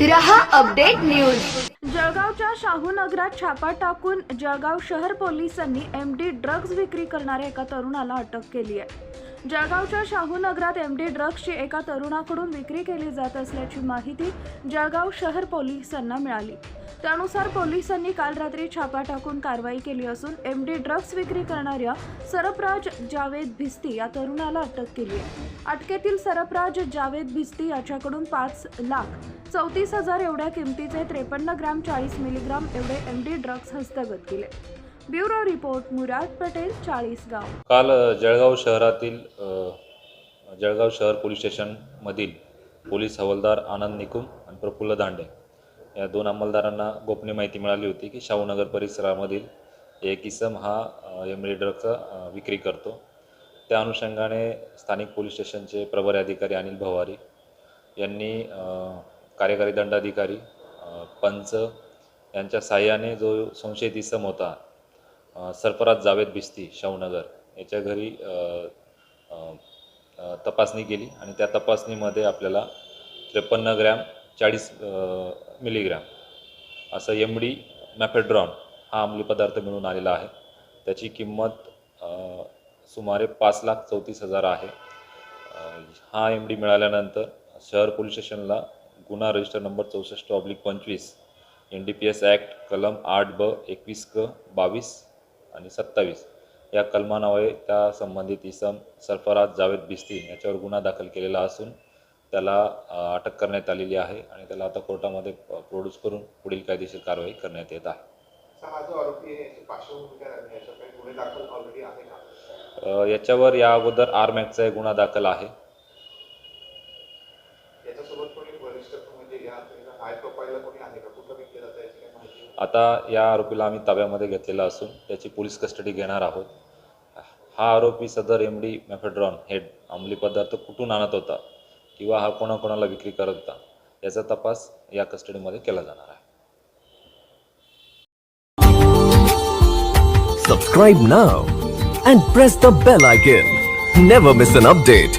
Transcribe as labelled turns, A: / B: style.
A: रहा update news. जळगावच्या शाहू नगरात छापा टाकून जळगाव शहर पोलिसांनी एम डी ड्रग्ज विक्री करणाऱ्या एका तरुणाला अटक केली आहे. जळगावच्या शाहू नगरात एम डी ड्रग्जची एका तरुणाकडून विक्री केली जात असल्याची माहिती जळगाव शहर पोलिसांना मिळाली. त्यानुसार पोलिसांनी काल रात्री छापा टाकून कारवाई केली असून एम डी ड्रग्ज विक्री करणाऱ्या सरफराज जावेद भिस्ती या तरुणाला अटक केली आहे. अटकेतील सरफराज जावेद भिस्ती याच्याकडून पाच लाख चौतीस हजार एवढ्या किमतीचे त्रेपन्न ग्रॅम चाळीस मिलीग्राम एवढे एम डी ड्रग्ज हस्तगत केले. Bureau report Murad Patel Chalisgaon.
B: काल जळगाव शहरातील जळगाव शहर पोलीस स्टेशनमधील पोलीस हवालदार आनंद निकुम आणि प्रफुल्ल दांडे या दोन अंमलदारांना गोपनीय माहिती मिळाली होती की शाहूनगर परिसरामधील एक इसम हा एमडी ड्रगचा विक्री करतो. त्या अनुषंगाने स्थानिक पोलीस स्टेशनचे प्रभारी अधिकारी अनिल भवारी यांनी कार्यकारी दंडाधिकारी पंच यांच्या साह्याने जो संशयित इसम होता सरफराज जावेद भिस्ती शाहूनगर याच्या घरी तपासणी केली आणि त्या तपासणीमध्ये आपल्याला त्रेपन्न ग्रॅम चाळीस मिलीग्रॅम. असं एम डी मॅफेड्रॉन हा अंमली पदार्थ मिळून आलेला आहे. त्याची किंमत सुमारे पाच लाख चौतीस हजार आहे. हा एम डी मिळाल्यानंतर शहर पोलीस स्टेशनला गुन्हा रजिस्टर नंबर चौसष्ट ऑब्लिक पंचवीस N D P S act कलम आठ ब एकवीस क बावीस आणि सत्तावीस या कलमानावे त्या संबंधित इसम सरफराज जावेद बिस्ती याच्यावर गुन्हा दाखल केलेला असून त्याला अटक करण्यात आलेली आहे आणि त्याला आता कोर्टामध्ये प्रोड्यूस करून पुढील कायदेशीर कारवाई करण्यात येत आहे. याच्यावर या अगोदर आर मॅक्सचा एक गुन्हा दाखल आहे.
C: म्हणजे?
B: आता या आरोपीला आम्ही ताब्यामध्ये घेतलेला असून त्याची पोलीस कस्टडी घेणार आहोत. हा आरोपी सदर एम डी मॅफेड्रॉन हे अंमली पदार्थ कुठून आणत होता? किंवा हा कोणाकोणाला विक्री करत होता याचा तपास या कस्टडीमध्ये केला जाणार आहे.
D: सबस्क्राईब ना and press the bell icon never miss an update